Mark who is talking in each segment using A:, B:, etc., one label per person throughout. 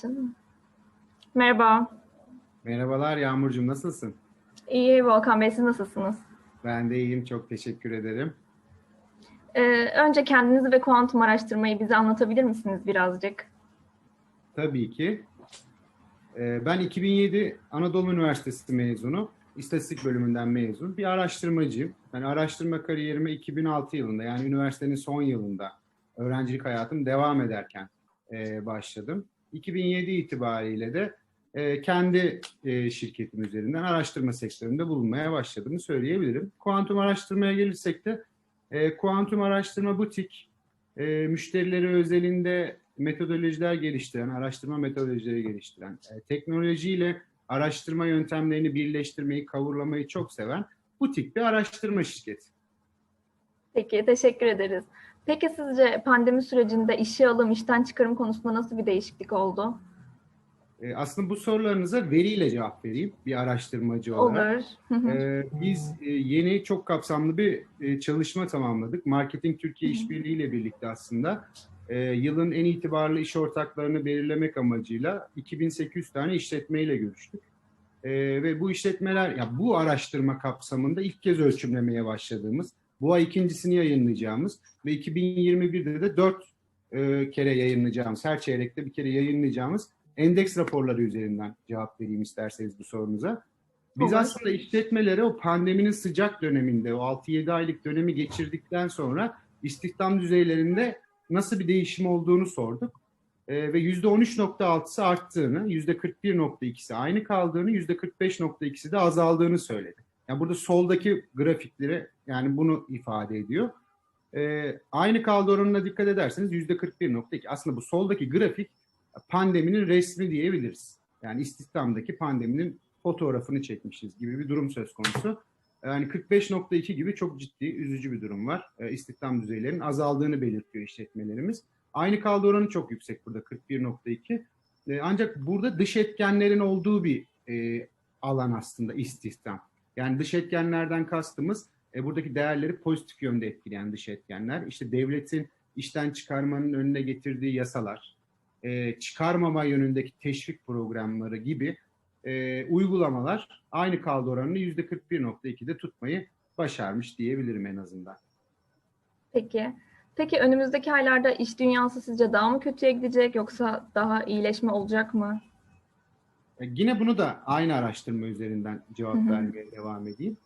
A: Başladın mı? Merhaba.
B: Merhabalar Yağmurcuğum nasılsın?
A: İyi Volkan Bey siz nasılsınız?
B: Ben de iyiyim çok teşekkür ederim.
A: Ee, önce kendinizi ve kuantum araştırmayı bize anlatabilir misiniz birazcık?
B: Tabii ki. Ee, Ben 2007 Anadolu Üniversitesi mezunu. İstatistik bölümünden mezun. Bir araştırmacıyım. Ben araştırma kariyerime 2006 yılında yani üniversitenin son yılında öğrencilik hayatım devam ederken e, başladım. 2007 itibariyle de e, kendi e, şirketim üzerinden araştırma sektöründe bulunmaya başladığımı söyleyebilirim. Kuantum araştırmaya gelirsek de e, kuantum araştırma butik, e, müşterileri özelinde metodolojiler geliştiren, araştırma metodolojileri geliştiren, e, teknolojiyle araştırma yöntemlerini birleştirmeyi, kavurlamayı çok seven butik bir araştırma şirketi.
A: Peki, teşekkür ederiz. Peki sizce pandemi sürecinde işe alım, işten çıkarım konusunda nasıl bir değişiklik oldu?
B: E, aslında bu sorularınıza veriyle cevap vereyim bir araştırmacı olarak.
A: Olur.
B: Ee, biz e, yeni çok kapsamlı bir e, çalışma tamamladık. Marketing Türkiye. İşbirliği ile birlikte aslında e, yılın en itibarlı iş ortaklarını belirlemek amacıyla 2800 tane işletmeyle görüştük. E, ve bu işletmeler, ya bu araştırma kapsamında ilk kez ölçümlemeye başladığımız, bu ay ikincisini yayınlayacağımız ve 2021'de de dört e, kere yayınlayacağımız, her çeyrekte bir kere yayınlayacağımız endeks raporları üzerinden cevap vereyim isterseniz bu sorunuza. Biz aslında işletmelere o pandeminin sıcak döneminde, o 6-7 aylık dönemi geçirdikten sonra istihdam düzeylerinde nasıl bir değişim olduğunu sorduk. Ee, ve %13.6'sı arttığını, %41.2'si aynı kaldığını, %45.2'si de azaldığını söyledi. Yani burada soldaki grafikleri yani bunu ifade ediyor. Ee, aynı kaldı oranına dikkat ederseniz %41.2. Aslında bu soldaki grafik pandeminin resmi diyebiliriz. Yani istihdamdaki pandeminin fotoğrafını çekmişiz gibi bir durum söz konusu. Yani 45.2 gibi çok ciddi, üzücü bir durum var. E, istihdam düzeylerinin azaldığını belirtiyor işletmelerimiz. Aynı kaldı oranı çok yüksek burada 41.2. E, ancak burada dış etkenlerin olduğu bir e, alan aslında istihdam. Yani dış etkenlerden kastımız e, buradaki değerleri pozitif yönde etkileyen dış etkenler. İşte devletin işten çıkarmanın önüne getirdiği yasalar, e, çıkarmama yönündeki teşvik programları gibi e, uygulamalar aynı kaldı oranını %41.2'de tutmayı başarmış diyebilirim en azından.
A: Peki. Peki önümüzdeki aylarda iş dünyası sizce daha mı kötüye gidecek yoksa daha iyileşme olacak mı?
B: E, yine bunu da aynı araştırma üzerinden cevap vermeye devam edeyim.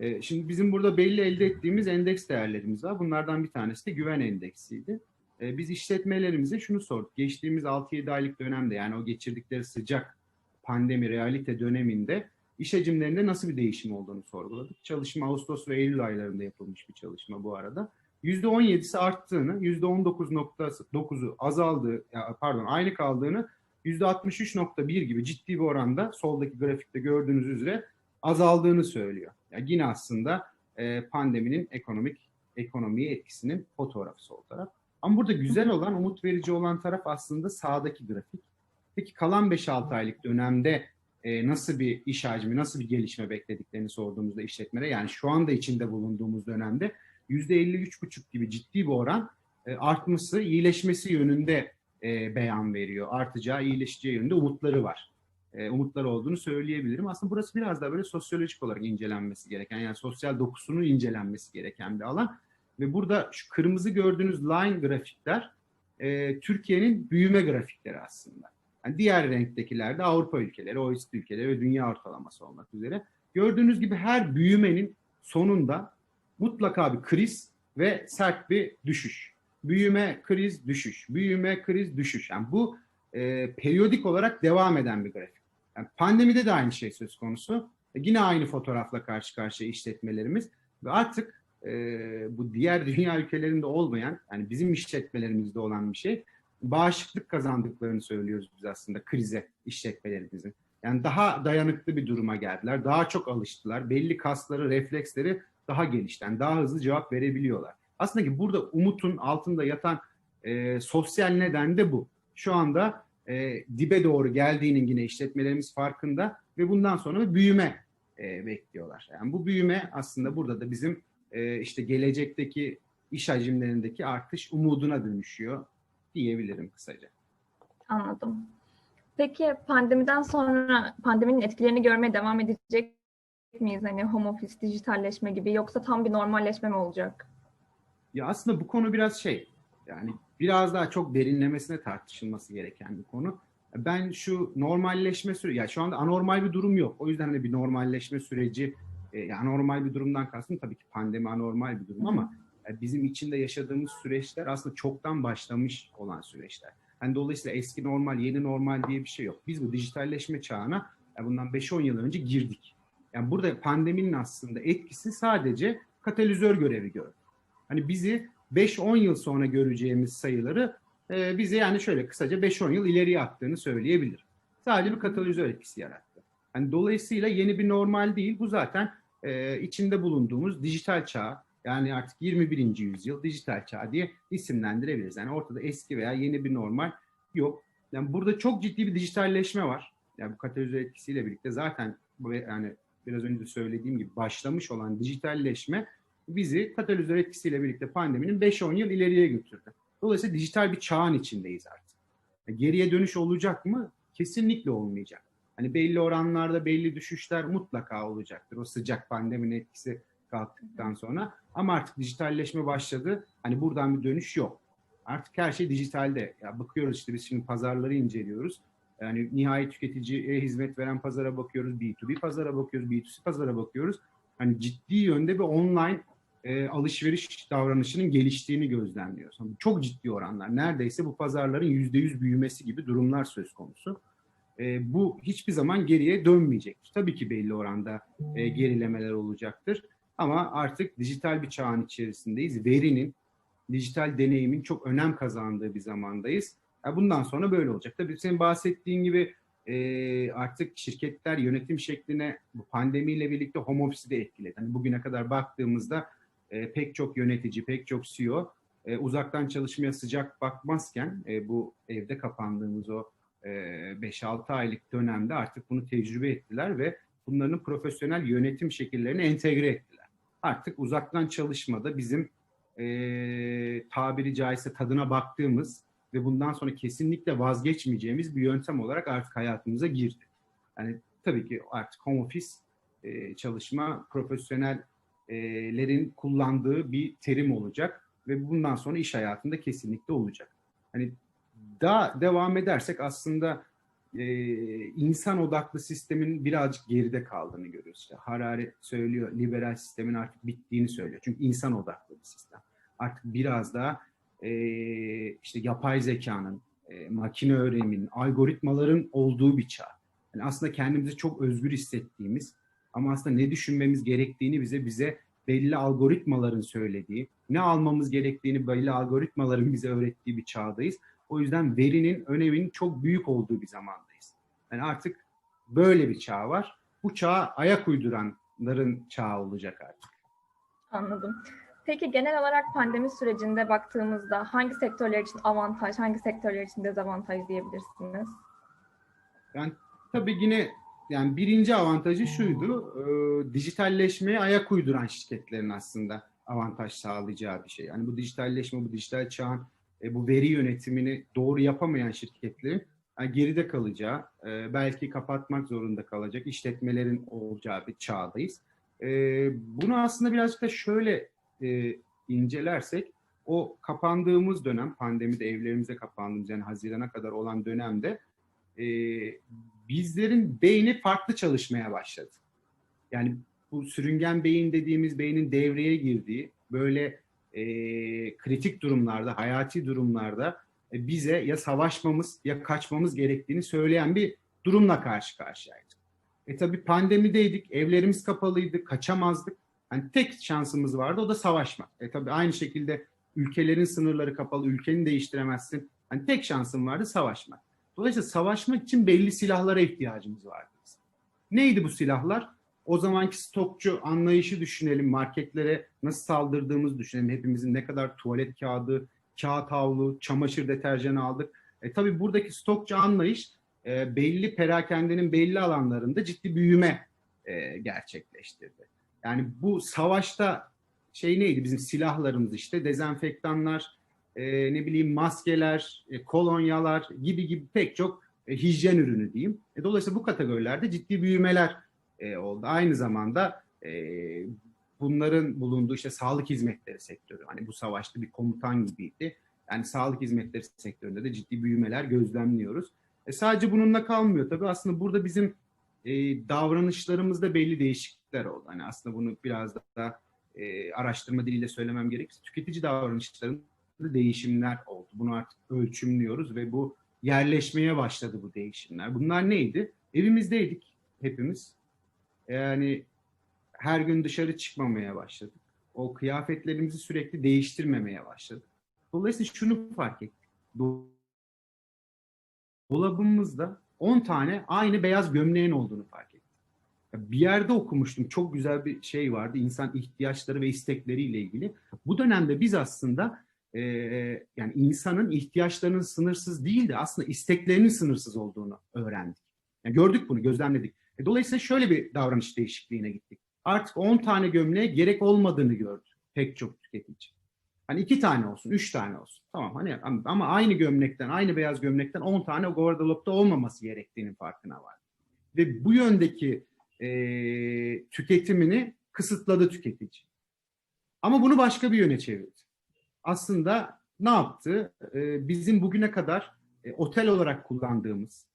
B: E, şimdi bizim burada belli elde ettiğimiz endeks değerlerimiz var. Bunlardan bir tanesi de güven endeksiydi. E, biz işletmelerimize şunu sorduk. Geçtiğimiz 6-7 aylık dönemde yani o geçirdikleri sıcak pandemi realite döneminde iş hacimlerinde nasıl bir değişim olduğunu sorguladık. Çalışma Ağustos ve Eylül aylarında yapılmış bir çalışma bu arada. %17'si arttığını, %19.9'u azaldığı, pardon aynı kaldığını, %63.1 gibi ciddi bir oranda soldaki grafikte gördüğünüz üzere azaldığını söylüyor. Yani yine aslında e, pandeminin ekonomik ekonomiye etkisinin fotoğrafı sol taraf. Ama burada güzel olan, umut verici olan taraf aslında sağdaki grafik. Peki kalan 5-6 aylık dönemde e, nasıl bir iş hacmi, nasıl bir gelişme beklediklerini sorduğumuzda işletmelere yani şu anda içinde bulunduğumuz dönemde %53,5 gibi ciddi bir oran e, artması, iyileşmesi yönünde e, beyan veriyor. Artacağı, iyileşeceği yönünde umutları var. E, umutları olduğunu söyleyebilirim. Aslında burası biraz daha böyle sosyolojik olarak incelenmesi gereken, yani sosyal dokusunun incelenmesi gereken bir alan. Ve burada şu kırmızı gördüğünüz line grafikler e, Türkiye'nin büyüme grafikleri aslında. Yani diğer renktekiler de Avrupa ülkeleri, OECD ülkeleri ve dünya ortalaması olmak üzere. Gördüğünüz gibi her büyümenin sonunda mutlaka bir kriz ve sert bir düşüş. Büyüme, kriz, düşüş. Büyüme, kriz, düşüş. Yani bu e, periyodik olarak devam eden bir grafik. Yani pandemide de aynı şey söz konusu. E, yine aynı fotoğrafla karşı karşıya işletmelerimiz ve artık e, bu diğer dünya ülkelerinde olmayan, yani bizim işletmelerimizde olan bir şey, bağışıklık kazandıklarını söylüyoruz biz aslında krize işletmelerimizin. Yani daha dayanıklı bir duruma geldiler, daha çok alıştılar, belli kasları, refleksleri daha gelişten, daha hızlı cevap verebiliyorlar. Aslında ki burada umutun altında yatan e, sosyal neden de bu. Şu anda e, dibe doğru geldiğinin yine işletmelerimiz farkında ve bundan sonra bir büyüme e, bekliyorlar. Yani bu büyüme aslında burada da bizim e, işte gelecekteki iş hacimlerindeki artış umuduna dönüşüyor diyebilirim kısaca.
A: Anladım. Peki pandemiden sonra pandeminin etkilerini görmeye devam edecek miyiz? Hani home office, dijitalleşme gibi yoksa tam bir normalleşme mi olacak?
B: Ya aslında bu konu biraz şey yani biraz daha çok derinlemesine tartışılması gereken bir konu. Ben şu normalleşme süreci, ya şu anda anormal bir durum yok. O yüzden hani bir normalleşme süreci, e, anormal bir durumdan kastım tabii ki pandemi anormal bir durum ama e, bizim içinde yaşadığımız süreçler aslında çoktan başlamış olan süreçler. Yani dolayısıyla eski normal, yeni normal diye bir şey yok. Biz bu dijitalleşme çağına ya bundan 5-10 yıl önce girdik. Yani burada pandeminin aslında etkisi sadece katalizör görevi gördü. Hani bizi 5-10 yıl sonra göreceğimiz sayıları e, bize yani şöyle kısaca 5-10 yıl ileriye attığını söyleyebilirim. Sadece bir katalizör etkisi yarattı. Yani dolayısıyla yeni bir normal değil. Bu zaten e, içinde bulunduğumuz dijital çağ yani artık 21. yüzyıl dijital çağ diye isimlendirebiliriz. Yani ortada eski veya yeni bir normal yok. Yani burada çok ciddi bir dijitalleşme var. Yani bu katalizör etkisiyle birlikte zaten yani biraz önce de söylediğim gibi başlamış olan dijitalleşme bizi katalizör etkisiyle birlikte pandeminin 5-10 yıl ileriye götürdü. Dolayısıyla dijital bir çağın içindeyiz artık. Geriye dönüş olacak mı? Kesinlikle olmayacak. Hani belli oranlarda belli düşüşler mutlaka olacaktır. O sıcak pandeminin etkisi kalktıktan sonra. Ama artık dijitalleşme başladı. Hani buradan bir dönüş yok. Artık her şey dijitalde. Ya bakıyoruz işte biz şimdi pazarları inceliyoruz. Yani nihai tüketiciye hizmet veren pazara bakıyoruz, B2B pazara bakıyoruz, B2C pazara bakıyoruz. Hani ciddi yönde bir online e, alışveriş davranışının geliştiğini gözlemliyoruz. Çok ciddi oranlar. Neredeyse bu pazarların yüzde yüz büyümesi gibi durumlar söz konusu. E, bu hiçbir zaman geriye dönmeyecektir. Tabii ki belli oranda e, gerilemeler olacaktır. Ama artık dijital bir çağın içerisindeyiz. Verinin, dijital deneyimin çok önem kazandığı bir zamandayız. Yani bundan sonra böyle olacak. Tabii senin bahsettiğin gibi e, artık şirketler yönetim şekline bu pandemiyle birlikte home office'i de etkiledi. Yani bugüne kadar baktığımızda e, pek çok yönetici, pek çok CEO e, uzaktan çalışmaya sıcak bakmazken e, bu evde kapandığımız o e, 5-6 aylık dönemde artık bunu tecrübe ettiler ve bunların profesyonel yönetim şekillerini entegre ettiler. Artık uzaktan çalışmada bizim e, tabiri caizse tadına baktığımız ve bundan sonra kesinlikle vazgeçmeyeceğimiz bir yöntem olarak artık hayatımıza girdi. Yani tabii ki artık home office e, çalışma profesyonellerin kullandığı bir terim olacak ve bundan sonra iş hayatında kesinlikle olacak. Hani daha devam edersek aslında e, insan odaklı sistemin birazcık geride kaldığını görüyoruz. İşte Harari söylüyor, liberal sistemin artık bittiğini söylüyor. Çünkü insan odaklı bir sistem. Artık biraz daha e, işte yapay zekanın, e, makine öğreniminin, algoritmaların olduğu bir çağ. Yani aslında kendimizi çok özgür hissettiğimiz ama aslında ne düşünmemiz gerektiğini bize bize belli algoritmaların söylediği, ne almamız gerektiğini belli algoritmaların bize öğrettiği bir çağdayız. O yüzden verinin öneminin çok büyük olduğu bir zamandayız. Yani artık böyle bir çağ var. Bu çağa ayak uyduranların çağı olacak artık.
A: Anladım. Peki genel olarak pandemi sürecinde baktığımızda hangi sektörler için avantaj, hangi sektörler için dezavantaj diyebilirsiniz?
B: Yani tabii yine yani birinci avantajı şuydu, e, dijitalleşmeye ayak uyduran şirketlerin aslında avantaj sağlayacağı bir şey. Yani bu dijitalleşme, bu dijital çağın e, bu veri yönetimini doğru yapamayan şirketlerin yani geride kalacağı, e, belki kapatmak zorunda kalacak işletmelerin olacağı bir çağdayız. E, bunu aslında birazcık da şöyle e, incelersek, o kapandığımız dönem, pandemide evlerimize kapandığımız yani Haziran'a kadar olan dönemde e, bizlerin beyni farklı çalışmaya başladı. Yani bu sürüngen beyin dediğimiz beynin devreye girdiği böyle e, kritik durumlarda, hayati durumlarda e, bize ya savaşmamız ya kaçmamız gerektiğini söyleyen bir durumla karşı karşıyaydık. E tabii pandemideydik, evlerimiz kapalıydı, kaçamazdık. Yani tek şansımız vardı o da savaşmak. E tabii aynı şekilde ülkelerin sınırları kapalı, ülkeni değiştiremezsin. Hani tek şansın vardı savaşmak. Dolayısıyla savaşmak için belli silahlara ihtiyacımız vardı. Neydi bu silahlar? O zamanki stokçu anlayışı düşünelim, marketlere nasıl saldırdığımızı düşünelim. Hepimizin ne kadar tuvalet kağıdı, kağıt havlu, çamaşır deterjanı aldık. E, tabii buradaki stokçu anlayış e, belli perakendenin belli alanlarında ciddi büyüme e, gerçekleştirdi. Yani bu savaşta şey neydi bizim silahlarımız işte dezenfektanlar, e, ne bileyim maskeler, e, kolonyalar gibi gibi pek çok e, hijyen ürünü diyeyim. E, dolayısıyla bu kategorilerde ciddi büyümeler e, oldu. Aynı zamanda e, bunların bulunduğu işte sağlık hizmetleri sektörü, hani bu savaşta bir komutan gibiydi. Yani sağlık hizmetleri sektöründe de ciddi büyümeler gözlemliyoruz. E, sadece bununla kalmıyor tabii. Aslında burada bizim e, davranışlarımızda belli değişiklikler oldu. Hani aslında bunu biraz daha e, araştırma diliyle söylemem gerekirse tüketici davranışlarında değişimler oldu. Bunu artık ölçümlüyoruz ve bu yerleşmeye başladı bu değişimler. Bunlar neydi? Evimizdeydik hepimiz. Yani her gün dışarı çıkmamaya başladık. O kıyafetlerimizi sürekli değiştirmemeye başladık. Dolayısıyla şunu fark ettik. Dolabımızda 10 tane aynı beyaz gömleğin olduğunu fark ettim. Bir yerde okumuştum. Çok güzel bir şey vardı. İnsan ihtiyaçları ve istekleriyle ilgili. Bu dönemde biz aslında e, yani insanın ihtiyaçlarının sınırsız değil de aslında isteklerinin sınırsız olduğunu öğrendik. Yani gördük bunu, gözlemledik. E, dolayısıyla şöyle bir davranış değişikliğine gittik. Artık 10 tane gömleğe gerek olmadığını gördü pek çok tüketici. Hani iki tane olsun, üç tane olsun. Tamam hani ama aynı gömlekten, aynı beyaz gömlekten 10 tane gardıropta olmaması gerektiğinin farkına var. Ve bu yöndeki e, tüketimini kısıtladı tüketici. Ama bunu başka bir yöne çevirdi. Aslında ne yaptı? E, bizim bugüne kadar e, otel olarak kullandığımız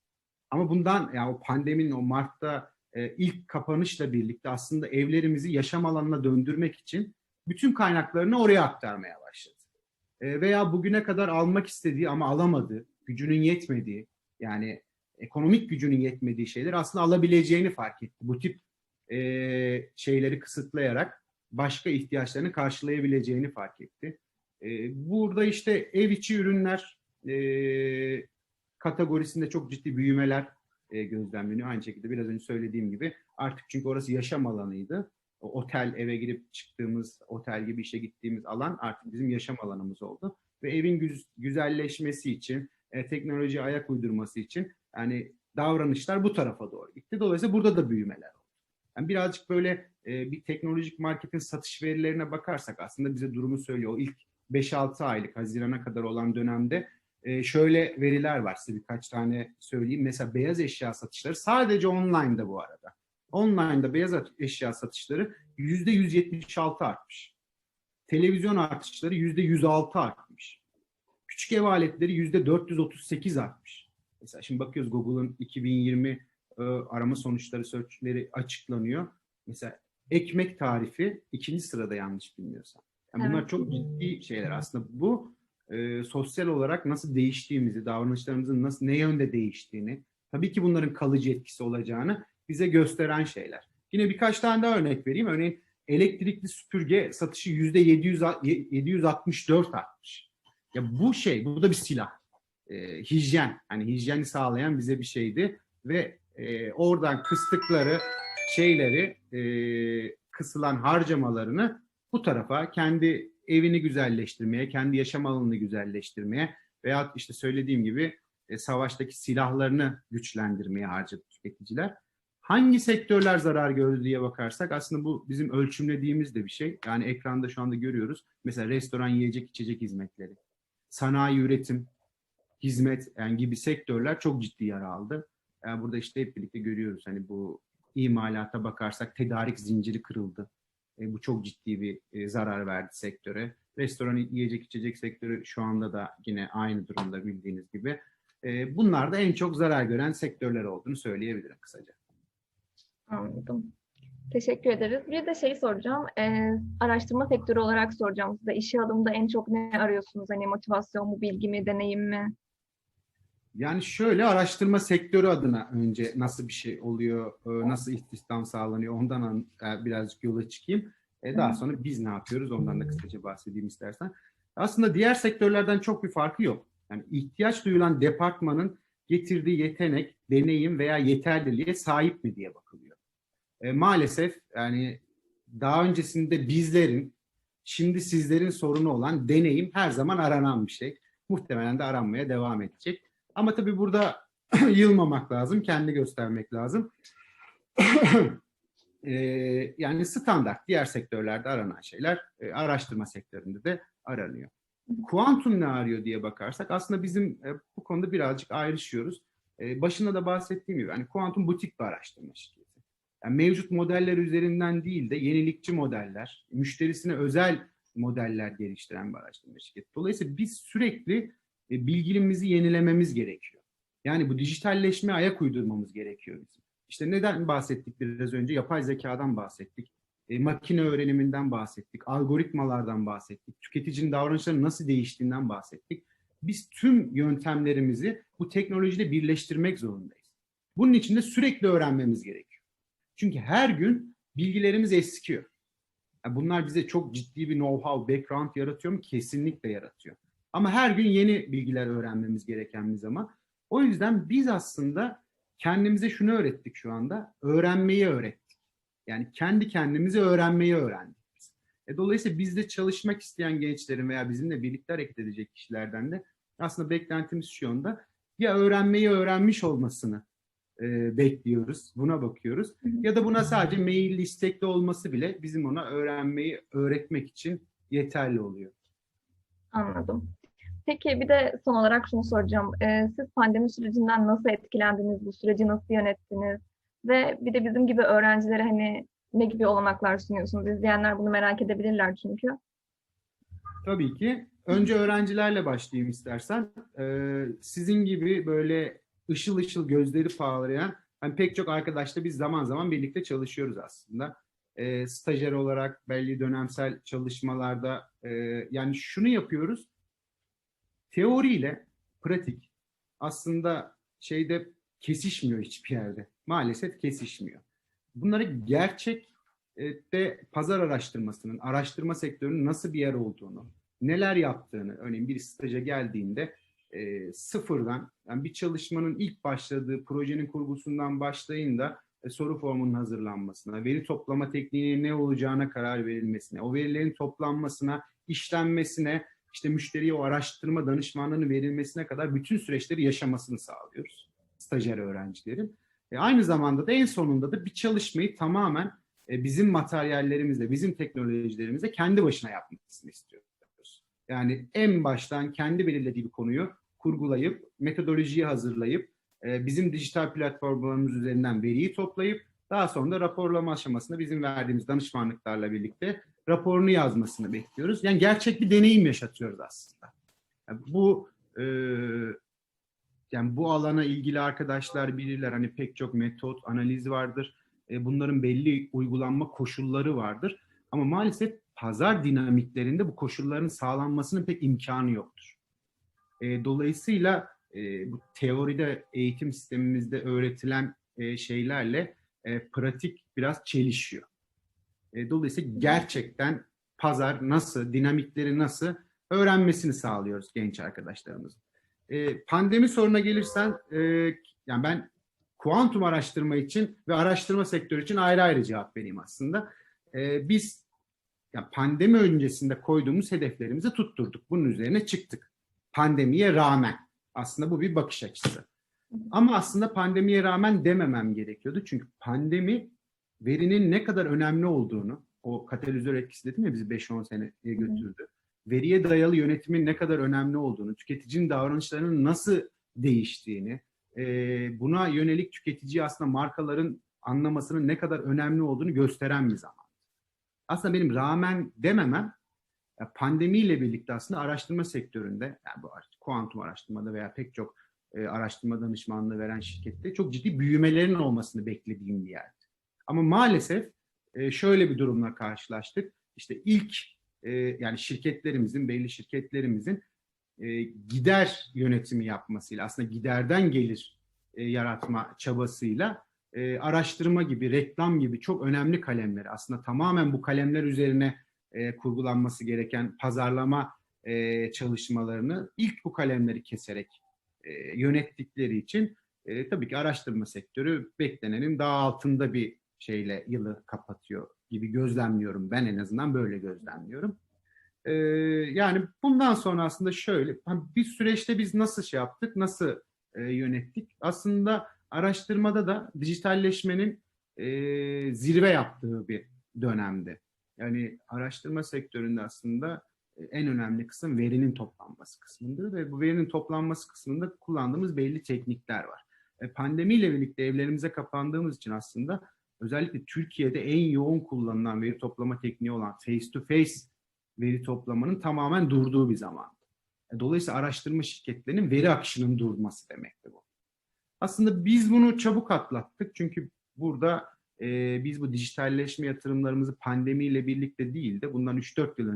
B: ama bundan yani o pandeminin o Mart'ta e, ilk kapanışla birlikte aslında evlerimizi yaşam alanına döndürmek için bütün kaynaklarını oraya aktarmaya başladı. E, veya bugüne kadar almak istediği ama alamadığı, gücünün yetmediği yani ekonomik gücünün yetmediği şeyler aslında alabileceğini fark etti. Bu tip şeyleri kısıtlayarak başka ihtiyaçlarını karşılayabileceğini fark etti. E, burada işte ev içi ürünler e, kategorisinde çok ciddi büyümeler e, gözlemleniyor. Aynı şekilde biraz önce söylediğim gibi artık çünkü orası yaşam alanıydı. Otel, eve girip çıktığımız, otel gibi işe gittiğimiz alan artık bizim yaşam alanımız oldu. Ve evin güz, güzelleşmesi için, e, teknolojiye ayak uydurması için yani davranışlar bu tarafa doğru gitti. Dolayısıyla burada da büyümeler oldu. Yani birazcık böyle e, bir teknolojik marketin satış verilerine bakarsak aslında bize durumu söylüyor. O ilk 5-6 aylık Haziran'a kadar olan dönemde e, şöyle veriler var size birkaç tane söyleyeyim. Mesela beyaz eşya satışları sadece online'da bu arada. Online'da beyaz eşya satışları %176 artmış. Televizyon artışları %106 artmış. Küçük ev aletleri %438 artmış. Mesela şimdi bakıyoruz Google'ın 2020 e, arama sonuçları, searchleri açıklanıyor. Mesela ekmek tarifi ikinci sırada yanlış bilmiyorsam. Yani bunlar
A: Evet.
B: çok ciddi şeyler aslında. Bu e, sosyal olarak nasıl değiştiğimizi, davranışlarımızın nasıl ne yönde değiştiğini, tabii ki bunların kalıcı etkisi olacağını bize gösteren şeyler. Yine birkaç tane daha örnek vereyim. Örneğin elektrikli süpürge satışı yüzde 764 artmış. Ya bu şey, bu da bir silah. E, hijyen, hani hijyeni sağlayan bize bir şeydi ve e, oradan kıstıkları şeyleri, e, kısılan harcamalarını bu tarafa kendi evini güzelleştirmeye, kendi yaşam alanını güzelleştirmeye veya işte söylediğim gibi e, savaştaki silahlarını güçlendirmeye harcadı tüketiciler. Hangi sektörler zarar gördü diye bakarsak aslında bu bizim ölçümlediğimiz de bir şey. Yani ekranda şu anda görüyoruz. Mesela restoran, yiyecek, içecek hizmetleri, sanayi, üretim, hizmet yani gibi sektörler çok ciddi yara aldı. Yani burada işte hep birlikte görüyoruz hani bu imalata bakarsak tedarik zinciri kırıldı. E, bu çok ciddi bir e, zarar verdi sektöre. Restoran, yiyecek, içecek sektörü şu anda da yine aynı durumda bildiğiniz gibi. E, bunlar da en çok zarar gören sektörler olduğunu söyleyebilirim kısaca.
A: Anladım. Teşekkür ederiz. Bir de şey soracağım. Ee, araştırma sektörü olarak soracağım size. İşe alımda en çok ne arıyorsunuz? Hani motivasyon mu, bilgi mi, deneyim mi?
B: Yani şöyle araştırma sektörü adına önce nasıl bir şey oluyor, e, nasıl istihdam sağlanıyor ondan an- e, birazcık yola çıkayım. E, Daha sonra biz ne yapıyoruz ondan da kısaca bahsedeyim istersen. Aslında diğer sektörlerden çok bir farkı yok. Yani ihtiyaç duyulan departmanın getirdiği yetenek, deneyim veya yeterliliğe sahip mi diye bakılıyor. E, maalesef yani daha öncesinde bizlerin, şimdi sizlerin sorunu olan deneyim her zaman aranan bir şey. Muhtemelen de aranmaya devam edecek. Ama tabii burada yılmamak lazım, kendi göstermek lazım. Ee, yani standart diğer sektörlerde aranan şeyler e, araştırma sektöründe de aranıyor. Kuantum ne arıyor diye bakarsak aslında bizim e, bu konuda birazcık ayrışıyoruz. e, başında da bahsettiğim gibi hani kuantum butik bir araştırma şirketi. Yani mevcut modeller üzerinden değil de yenilikçi modeller, müşterisine özel modeller geliştiren bir araştırma şirketi. Dolayısıyla biz sürekli e, bilgilimizi yenilememiz gerekiyor. Yani bu dijitalleşmeye ayak uydurmamız gerekiyor bizim. İşte neden bahsettik biraz önce? Yapay zekadan bahsettik. E, makine öğreniminden bahsettik. Algoritmalardan bahsettik. Tüketicinin davranışlarının nasıl değiştiğinden bahsettik. Biz tüm yöntemlerimizi bu teknolojiyle birleştirmek zorundayız. Bunun için de sürekli öğrenmemiz gerekiyor. Çünkü her gün bilgilerimiz eskiyor. Yani bunlar bize çok ciddi bir know-how, background yaratıyor mu? Kesinlikle yaratıyor. Ama her gün yeni bilgiler öğrenmemiz gereken bir zaman. O yüzden biz aslında kendimize şunu öğrettik şu anda. Öğrenmeyi öğrettik. Yani kendi kendimize öğrenmeyi öğrendik. biz. E, dolayısıyla bizde çalışmak isteyen gençlerin veya bizimle birlikte hareket edecek kişilerden de aslında beklentimiz şu yönde. Ya öğrenmeyi öğrenmiş olmasını e, bekliyoruz. Buna bakıyoruz. Ya da buna sadece mailli istekli olması bile bizim ona öğrenmeyi öğretmek için yeterli oluyor.
A: Anladım. Peki bir de son olarak şunu soracağım. Ee, siz pandemi sürecinden nasıl etkilendiniz? Bu süreci nasıl yönettiniz? Ve bir de bizim gibi öğrencilere hani ne gibi olanaklar sunuyorsunuz? İzleyenler bunu merak edebilirler çünkü.
B: Tabii ki. Önce öğrencilerle başlayayım istersen. Ee, sizin gibi böyle ışıl ışıl gözleri parlayan hani pek çok arkadaşla biz zaman zaman birlikte çalışıyoruz aslında. Ee, stajyer olarak belli dönemsel çalışmalarda e, yani şunu yapıyoruz. Teoriyle pratik aslında şeyde kesişmiyor hiçbir yerde. Maalesef kesişmiyor. Bunları gerçekte pazar araştırmasının, araştırma sektörünün nasıl bir yer olduğunu, neler yaptığını, örneğin bir staja geldiğinde e, sıfırdan, yani bir çalışmanın ilk başladığı projenin kurgusundan başlayın da e, soru formunun hazırlanmasına, veri toplama tekniğinin ne olacağına karar verilmesine, o verilerin toplanmasına, işlenmesine, işte müşteriye o araştırma danışmanlığının verilmesine kadar bütün süreçleri yaşamasını sağlıyoruz stajyer öğrencilerin. E, aynı zamanda da en sonunda da bir çalışmayı tamamen e, bizim materyallerimizle, bizim teknolojilerimizle kendi başına yapmasını istiyoruz. Yani en baştan kendi belirlediği bir konuyu kurgulayıp, metodolojiyi hazırlayıp, e, bizim dijital platformlarımız üzerinden veriyi toplayıp, daha sonra da raporlama aşamasında bizim verdiğimiz danışmanlıklarla birlikte raporunu yazmasını bekliyoruz. Yani gerçek bir deneyim yaşatıyoruz aslında. Yani bu e, yani bu alana ilgili arkadaşlar bilirler hani pek çok metot, analiz vardır. E, bunların belli uygulanma koşulları vardır. Ama maalesef pazar dinamiklerinde bu koşulların sağlanmasının pek imkanı yoktur. E, dolayısıyla e, bu teoride eğitim sistemimizde öğretilen e, şeylerle e, pratik biraz çelişiyor. E, dolayısıyla gerçekten pazar nasıl, dinamikleri nasıl öğrenmesini sağlıyoruz genç arkadaşlarımızın. E, pandemi soruna gelirsen, e, yani ben kuantum araştırma için ve araştırma sektörü için ayrı ayrı cevap vereyim aslında. E, biz yani pandemi öncesinde koyduğumuz hedeflerimizi tutturduk. Bunun üzerine çıktık. Pandemiye rağmen. Aslında bu bir bakış açısı. Ama aslında pandemiye rağmen dememem gerekiyordu. Çünkü pandemi verinin ne kadar önemli olduğunu, o katalizör etkisi dedim ya bizi 5-10 seneye götürdü. Veriye dayalı yönetimin ne kadar önemli olduğunu, tüketicinin davranışlarının nasıl değiştiğini, e, buna yönelik tüketiciyi aslında markaların anlamasının ne kadar önemli olduğunu gösteren bir zaman. Aslında benim rağmen dememem, pandemiyle birlikte aslında araştırma sektöründe, yani bu kuantum araştırmada veya pek çok e, araştırma danışmanlığı veren şirkette çok ciddi büyümelerin olmasını beklediğim bir yerdi. Ama maalesef e, şöyle bir durumla karşılaştık. İşte ilk e, yani şirketlerimizin, belli şirketlerimizin e, gider yönetimi yapmasıyla, aslında giderden gelir e, yaratma çabasıyla e, araştırma gibi, reklam gibi çok önemli kalemleri, aslında tamamen bu kalemler üzerine e, kurgulanması gereken pazarlama e, çalışmalarını ilk bu kalemleri keserek e, yönettikleri için e, tabii ki araştırma sektörü beklenenin daha altında bir şeyle yılı kapatıyor gibi gözlemliyorum. Ben en azından böyle gözlemliyorum. Ee, yani bundan sonra aslında şöyle bir süreçte biz nasıl şey yaptık, nasıl e, yönettik? Aslında araştırmada da dijitalleşmenin e, zirve yaptığı bir dönemde. Yani araştırma sektöründe aslında e, en önemli kısım verinin toplanması kısmındır ve bu verinin toplanması kısmında kullandığımız belli teknikler var. E, pandemiyle birlikte evlerimize kapandığımız için aslında özellikle Türkiye'de en yoğun kullanılan veri toplama tekniği olan face to face veri toplamanın tamamen durduğu bir zaman. E, Dolayısıyla araştırma şirketlerinin veri akışının durması demekti bu. Aslında biz bunu çabuk atlattık çünkü burada e, biz bu dijitalleşme yatırımlarımızı pandemiyle birlikte değil de bundan 3-4 yıl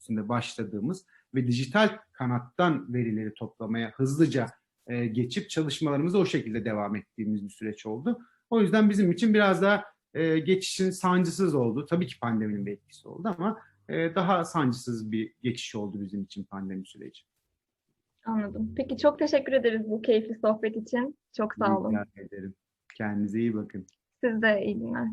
B: öncesinde başladığımız ve dijital kanattan verileri toplamaya hızlıca e, geçip çalışmalarımıza o şekilde devam ettiğimiz bir süreç oldu. O yüzden bizim için biraz daha e, geçişin sancısız oldu. Tabii ki pandeminin bir etkisi oldu ama e, daha sancısız bir geçiş oldu bizim için pandemi süreci.
A: Anladım. Peki çok teşekkür ederiz bu keyifli sohbet için. Çok sağ olun.
B: Rica ederim. Kendinize iyi bakın.
A: Siz de iyi günler.